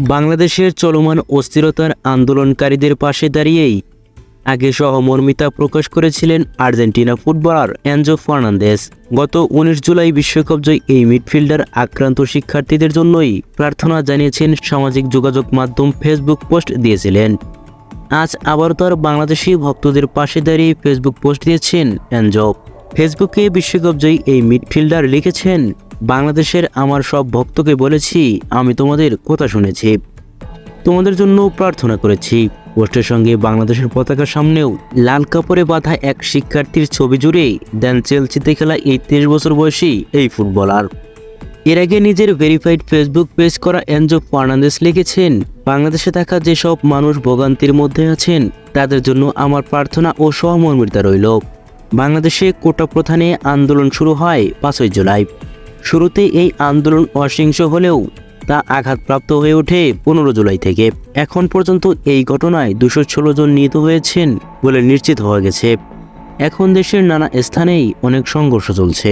বাংলাদেশের চলমান অস্থিরতার আন্দোলনকারীদের পাশে দাঁড়িয়েই আগে সহমর্মিতা প্রকাশ করেছিলেন আর্জেন্টিনা ফুটবলার এনজো ফার্নান্দেস গত উনিশ জুলাই বিশ্বকাপ জয়ী এই মিডফিল্ডার আক্রান্ত শিক্ষার্থীদের জন্যই প্রার্থনা জানিয়েছেন সামাজিক যোগাযোগ মাধ্যম ফেসবুক পোস্ট দিয়েছিলেন। আজ আবার তার বাংলাদেশি ভক্তদের পাশে দাঁড়িয়ে ফেসবুক পোস্ট দিয়েছেন এনজো। ফেসবুকে বিশ্বকাপ জয়ী এই মিডফিল্ডার লিখেছেন বাংলাদেশের আমার সব ভক্তকে বলেছি, আমি তোমাদের কথা শুনেছি। তোমাদের জন্য প্রার্থনা করেছি। পোস্টের সঙ্গে বাংলাদেশের পতাকার সামনেও লাল কাপড়ে বাঁধা এক শিক্ষার্থীর ছবি জুড়ে দেন চেলসিতে খেলা এই তেইশ বছর বয়সী এই ফুটবলার। এর আগে নিজের ভেরিফাইড ফেসবুক পেজ করা এনজো ফার্নান্দেস লিখেছেন, বাংলাদেশে থাকা যেসব মানুষ ভোগান্তির মধ্যে আছেন, তাদের জন্য আমার প্রার্থনা ও সহমর্মিতা রইল। বাংলাদেশে কোটা প্রধানে আন্দোলন শুরু হয় পাঁচই জুলাই। শুরুতে এই আন্দোলন অসিংস হলেও তা আঘাতপ্রাপ্ত হয়ে ওঠে পনেরো জুলাই থেকে। এখন পর্যন্ত এই ঘটনায় দুশো ষোলো জন নিহত হয়েছেন বলে নিশ্চিত হওয়া গেছে। এখন দেশের নানা স্থানেই অনেক সংঘর্ষ চলছে।